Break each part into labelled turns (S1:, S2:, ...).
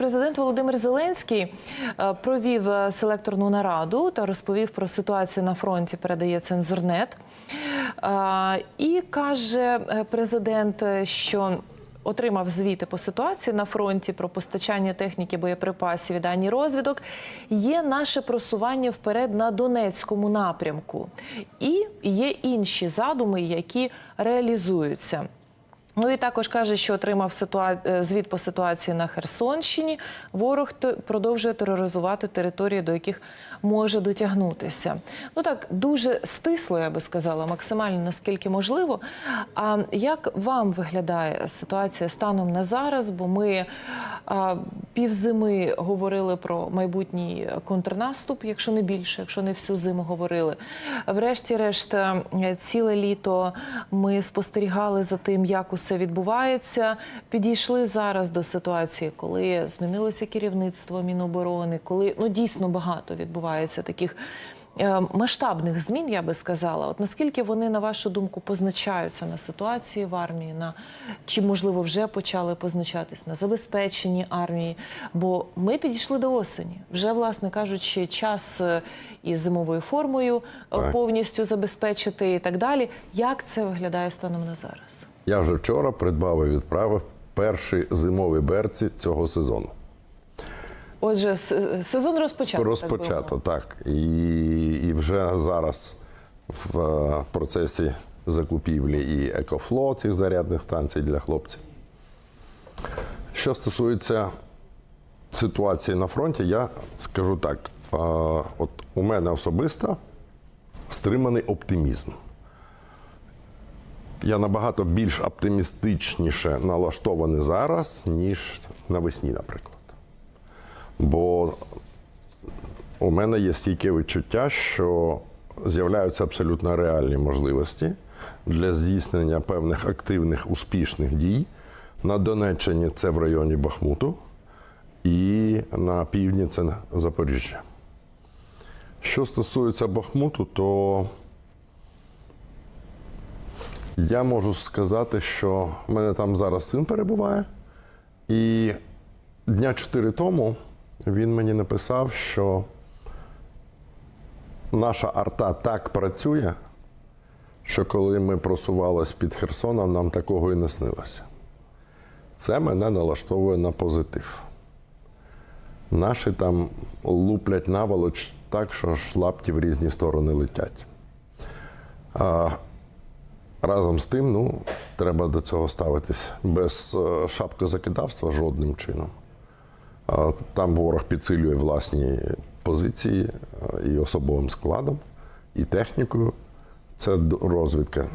S1: Президент Володимир Зеленський е, провів е, селекторну нараду та розповів про ситуацію на фронті. Передає цензурнет. Е, І каже президент, що отримав звіти по ситуації на фронті про постачання техніки, боєприпасів і дані розвідок. Є наше просування вперед на Донецькому напрямку, і є інші задуми, які реалізуються. Ну і також каже, що отримав ситуа... е, звіт по ситуації на Херсонщині. Ворог продовжує тероризувати території, до яких може дотягнутися. Ну так дуже стисло, я би сказала, максимально наскільки можливо. А як вам виглядає ситуація станом на зараз? Бо ми а, півзими говорили про майбутній контрнаступ, якщо не більше, якщо не всю зиму говорили. Врешті-решт, е, ціле літо ми спостерігали за тим, як усе відбувається. Підійшли зараз до ситуації, коли змінилося керівництво Міноборони, коли ну дійсно багато відбувається таких. Е, Масштабних змін я би сказала, от наскільки вони на вашу думку позначаються на ситуації в армії, на чи можливо вже почали позначатись на забезпеченні армії? Бо ми підійшли до осені. Вже, власне кажучи, час е, із зимовою формою е,
S2: Так.
S1: повністю забезпечити і так далі. Як це виглядає станом на зараз?
S2: Я вже вчора придбав і відправив перші зимові берці цього сезону.
S1: Отже, сезон розпочато.
S2: Розпочато,
S1: мовити.
S2: так. І, і вже зараз в е, процесі закупівлі і екофло цих зарядних станцій для хлопців. Що стосується ситуації на фронті, я скажу так: е, от у мене особисто стриманий оптимізм. Я набагато більш оптимістичніше налаштований зараз, ніж навесні, наприклад. Бо у мене є стійке відчуття, що з'являються абсолютно реальні можливості для здійснення певних активних успішних дій. На Донеччині це в районі Бахмуту, і на півдні це Запоріжжя. Що стосується Бахмуту, то я можу сказати, що в мене там зараз син перебуває, і дня чотири тому він мені написав, що наша арта так працює, що коли ми просувалися під Херсоном, нам такого і не снилося. Це мене налаштовує на позитив. Наші там луплять наволоч так, що ж лапті в різні сторони летять. А, разом з тим, ну, треба до цього ставитись без е, шапкозакидавства жодним чином. Там ворог підсилює власні позиції е, і особовим складом, і технікою. Це розвідка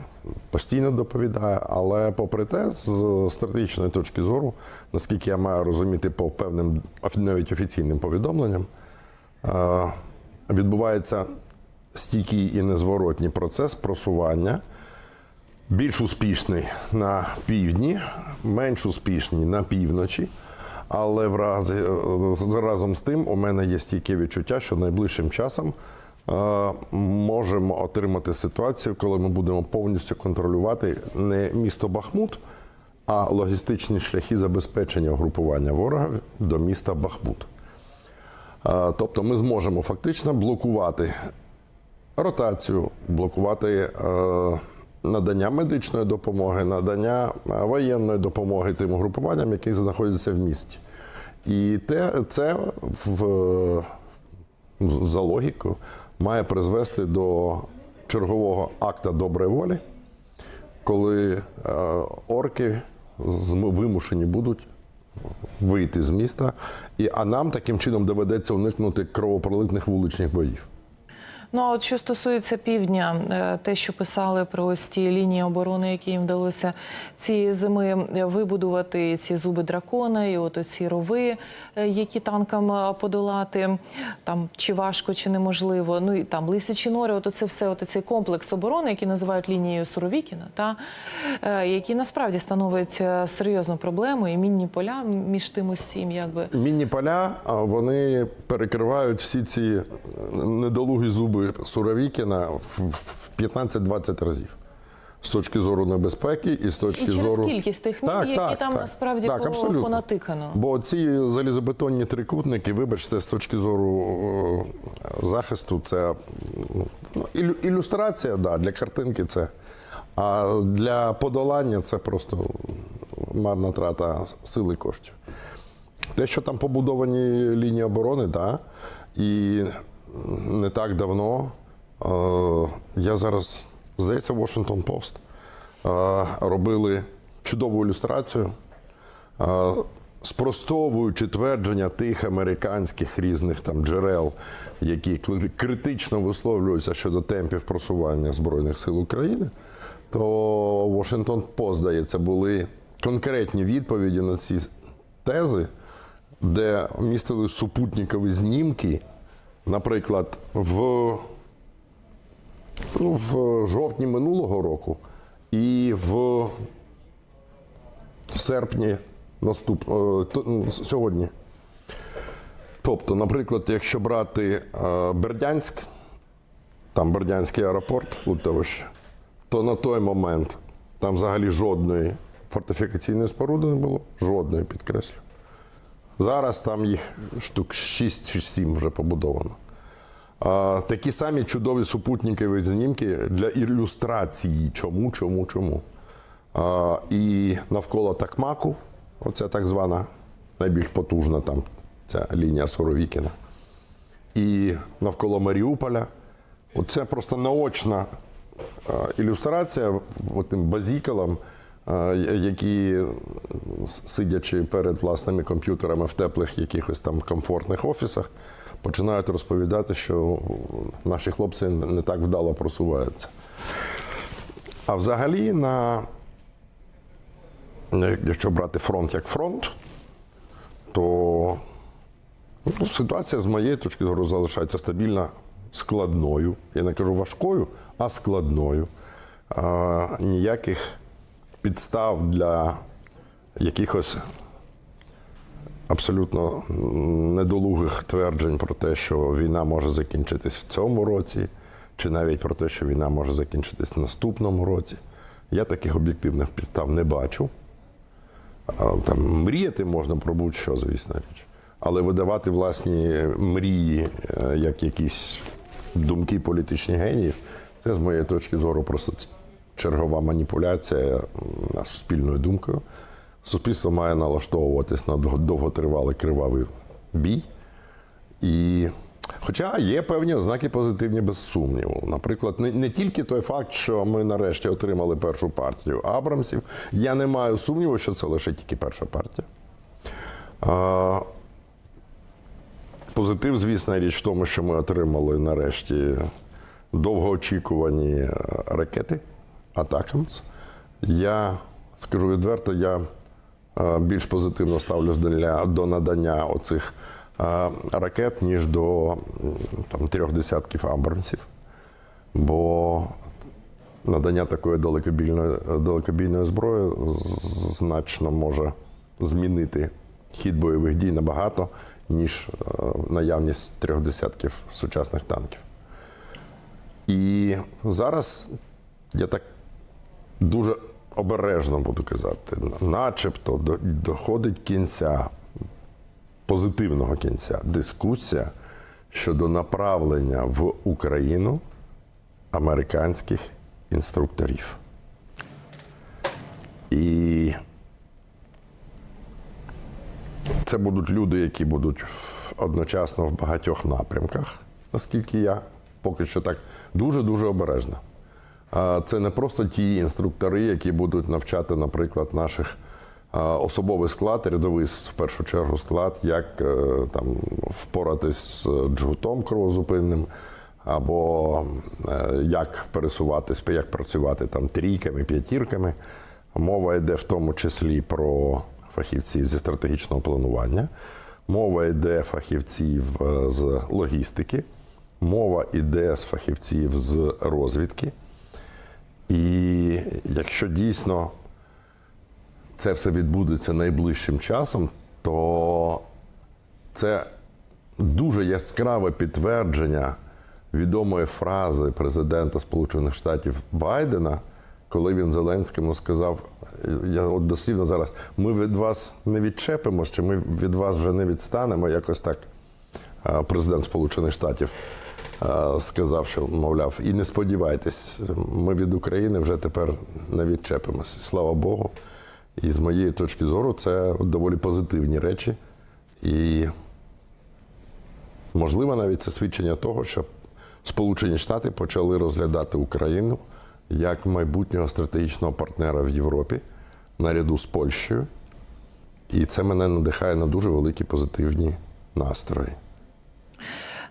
S2: постійно доповідає, але попри те, з стратегічної точки зору, наскільки я маю розуміти по певним навіть офіційним повідомленням, е, відбувається стійкий і незворотній процес просування більш успішний на півдні, менш успішний на півночі. Але в разі, е, разом з тим у мене є стійке відчуття, що найближчим часом е, можемо отримати ситуацію, коли ми будемо повністю контролювати не місто Бахмут, а логістичні шляхи забезпечення угрупування ворога до міста Бахмут. Е, Тобто ми зможемо фактично блокувати ротацію, блокувати е, надання медичної допомоги, надання е, воєнної допомоги тим угрупуванням, які знаходяться в місті. І те, це в, за логікою має призвести до чергового акта доброї волі, коли е, орки вимушені будуть вийти з міста, і, а нам таким чином доведеться уникнути кровопролитних вуличних боїв.
S1: Ну а от що стосується півдня, е, те, що писали про ось ті лінії оборони, які їм вдалося цієї зими вибудувати ці зуби дракона, і от ці рови, е, які танкам е, подолати, там чи важко, чи неможливо. Ну і там лисячі нори, от це все, от цей комплекс оборони, який називають лінією Суровікіна, та які насправді становить серйозну проблему, і мінні поля між тим усім, якби.
S2: Мінні поля вони перекривають всі ці недолугі зуби Суровікіна в в 15-20 разів. з точки зору небезпеки і з точки
S1: І через
S2: зору
S1: кількість тих мін, які там насправді по-
S2: абсолютно.
S1: понатикано.
S2: Бо ці залізобетонні трикутники, вибачте, з точки зору е, захисту, це ну, ілю- ілюстрація, да, для картинки це. А для подолання це просто марна трата сили коштів. Те, що там побудовані лінії оборони, так. І не так давно е, я зараз, здається, Washington Post е, робили чудову ілюстрацію, е, спростовуючи твердження тих американських різних там джерел, які критично висловлюються щодо темпів просування Збройних сил України, то Washington Post, здається, були конкретні відповіді на ці тези, де містили супутникові знімки, наприклад, в, ну, в жовтні минулого року і в серпні наступ, е, сьогодні. Тобто, наприклад, якщо брати е, Бердянськ, там Бердянський аеропорт, Лутовище, то на той момент там взагалі жодної фортифікаційної споруди не було, жодної, підкреслю. Зараз там їх штук 6 чи 7 вже побудовано. А, такі самі чудові супутникові знімки для ілюстрації, чому, чому, чому. А, і навколо Такмаку, оця так звана найбільш потужна там ця лінія Соровікіна. І навколо Маріуполя. Оце просто наочна ілюстрація тим базікалам, е, які, сидячи перед власними комп'ютерами в теплих якихось там комфортних офісах, починають розповідати, що наші хлопці не так вдало просуваються. А взагалі, на, якщо брати фронт як фронт, то Ну, ситуація з моєї точки зору залишається стабільна, складною. Я не кажу важкою, а складною. А, ніяких підстав для якихось абсолютно недолугих тверджень про те, що війна може закінчитись в цьому році, чи навіть про те, що війна може закінчитись в наступному році. Я таких об'єктивних підстав не бачу. Там мріяти можна про будь-що, звісно річ. Але видавати власні мрії е, як якісь думки політичних геніїв, це з моєї точки зору просто чергова маніпуляція м, суспільною думкою. Суспільство має налаштовуватись на довготривалий кривавий бій. І хоча є певні ознаки позитивні без сумніву. Наприклад, не, не тільки той факт, що ми нарешті отримали першу партію Абрамсів. Я не маю сумніву, що це лише тільки перша партія. А, позитив, звісно, річ в тому, що ми отримали нарешті довгоочікувані е, ракети Атакамс. Я скажу відверто, я е, більш позитивно ставлюсь до, надання оцих е, ракет, ніж до там, трьох десятків Абрамсів. Бо надання такої далекобійної, далекобійної зброї значно може змінити хід бойових дій набагато, ніж е, наявність трьох десятків сучасних танків. І зараз я так дуже обережно буду казати, начебто доходить кінця, позитивного кінця, дискусія щодо направлення в Україну американських інструкторів. І це будуть люди, які будуть одночасно в багатьох напрямках, наскільки я поки що так дуже-дуже обережно. Це не просто ті інструктори, які будуть навчати, наприклад, наших особовий склад, рядовий в першу чергу склад, як е, там впоратись з джгутом кровозупинним, або е, як пересуватись, як працювати там трійками, п'ятірками. Мова йде в тому числі про фахівців зі стратегічного планування, мова йде фахівців е, з логістики, мова йде з фахівців з розвідки. І якщо дійсно це все відбудеться найближчим часом, то це дуже яскраве підтвердження відомої фрази президента Сполучених Штатів Байдена, коли він Зеленському сказав: я от дослівно зараз, ми від вас не відчепимось, чи ми від вас вже не відстанемо, якось так. Президент Сполучених Штатів сказав, що, мовляв, і не сподівайтесь, ми від України вже тепер не відчепимося. Слава Богу. І з моєї точки зору, це доволі позитивні речі. І можливо, навіть це свідчення того, що Сполучені Штати почали розглядати Україну як майбутнього стратегічного партнера в Європі наряду з Польщею. І це мене надихає на дуже великі позитивні настрої.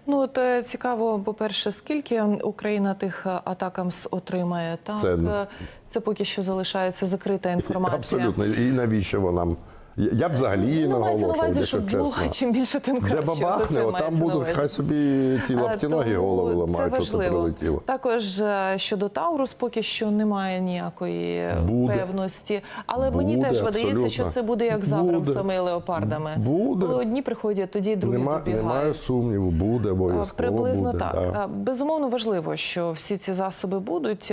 S1: Ну от е, цікаво, по-перше, скільки Україна тих атакам атакамс отримає? Так
S2: Це-
S1: Е, це поки що залишається закрита інформація.
S2: Абсолютно. І навіщо вона? Я б взагалі її
S1: Ну, на
S2: наголошував,
S1: увазі,
S2: якщо
S1: щоб було
S2: чесно.
S1: чим більше, тим краще. Ото
S2: бабахне, от там будуть, хай собі ті лапті ноги голови ламають, що це прилетіло.
S1: Також е, щодо Таурус, поки що немає ніякої
S2: Буде.
S1: певності. Але мені
S2: Буде,
S1: теж видається, що це буде як з. Абрамсами і леопардами.
S2: Буде.
S1: Коли одні приходять, тоді другі
S2: Нема,
S1: добігають.
S2: немає сумніву, буде
S1: Е,
S2: обов'язково.
S1: Приблизно
S2: буде,
S1: так.
S2: да.
S1: Е, Безумовно важливо, що всі ці засоби будуть.